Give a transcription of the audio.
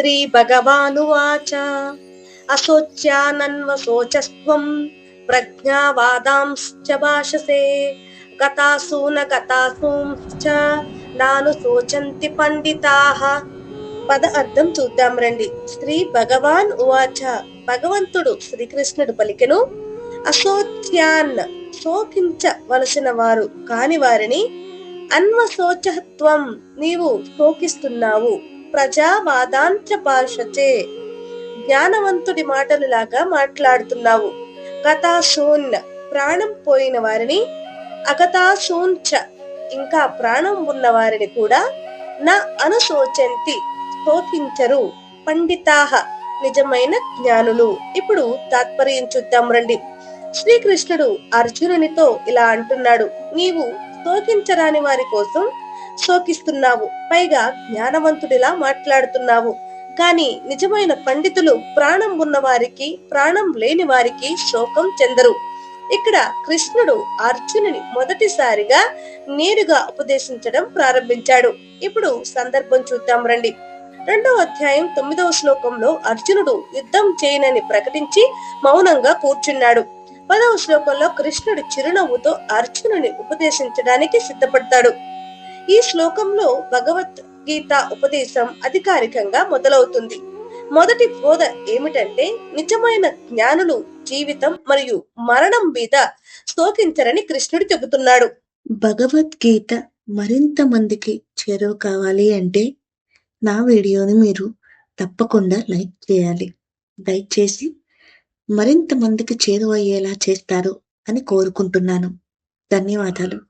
శ్రీ భగవానువాచ అశోచ్యానన్వశోచస్వం ప్రజ్ఞావాదాంశ్చ భాషసే గతాసూన గతాసూంశ్చ నాను శోచంతి పండితాః పద అర్థం చూద్దాం రండి. శ్రీ భగవాన్ ఉవాచ. భగవంతుడు శ్రీకృష్ణుడు పలికెను. అశోచ్యాన్ శోకించవలసిన వారు కాని వారిని అన్వశోచత్వం నీవు శోకిస్తున్నావు. ప్రజావాదాంచ భాషచే జ్ఞానవంతుడి మాటలులాగా మాట్లాడుతున్నావు. గతాశూన్ ప్రాణం పోయిన వారిని అగతాశూంచ ఇంకా ప్రాణం ఉన్న వారిని కూడా నా అనుశోచంతి శోకించరు పండితాహ నిజమైన జ్ఞానులు. ఇప్పుడు తాత్పర్యం చూద్దాం రండి. శ్రీకృష్ణుడు అర్జునునితో ఇలా అంటున్నాడు నీవు శోకించరాని వారి కోసం శోకిస్తున్నావు. పైగా జ్ఞానవంతుడిలా మాట్లాడుతున్నావు. కానీ నిజమైన పండితులు ప్రాణం ఉన్నవారికి ప్రాణం లేని వారికి శోకం చెందరు. ఇక్కడ కృష్ణుడు అర్జునుని మొదటిసారిగా నేరుగా ఉపదేశించడం ప్రారంభించాడు. ఇప్పుడు సందర్భం చూద్దాం రండి. రెండవ అధ్యాయం తొమ్మిదవ శ్లోకంలో అర్జునుడు యుద్ధం చేయనని ప్రకటించి మౌనంగా కూర్చున్నాడు. పదవ శ్లోకంలో కృష్ణుడు చిరునవ్వుతో అర్జునుని ఉపదేశించడానికి సిద్ధపడతాడు. ఈ శ్లోకంలో భగవద్గీత ఉపదేశం అధికారికంగా మొదలవుతుంది. మొదటి బోధ ఏమిటంటే నిజమైన జ్ఞానులు జీవితం మరియు మరణం మీద స్తోకించరని కృష్ణుడు చెబుతున్నాడు. భగవద్గీత మరింత మందికి చేరువ కావాలి అంటే నా వీడియోని మీరు తప్పకుండా లైక్ చేయాలి. లైక్ చేసి మరింత మందికి చేరువయ్యేలా చేస్తారు అని కోరుకుంటున్నాను. ధన్యవాదాలు.